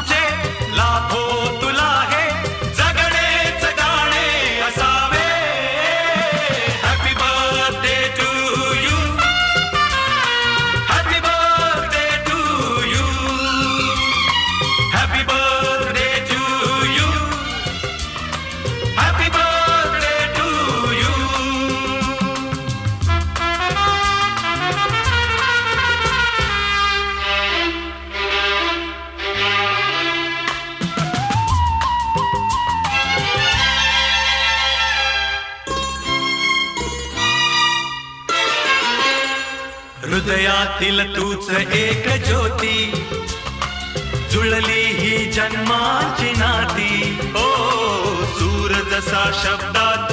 आमचे लाभो तुला हे जगणेच गाणे असावे. Happy birthday to you happy birthday to you happy birthday to you happy हृदयातील तूच एक ज्योती. जुळली ही जन्माची नाती. ओ सूर जसा शब्दात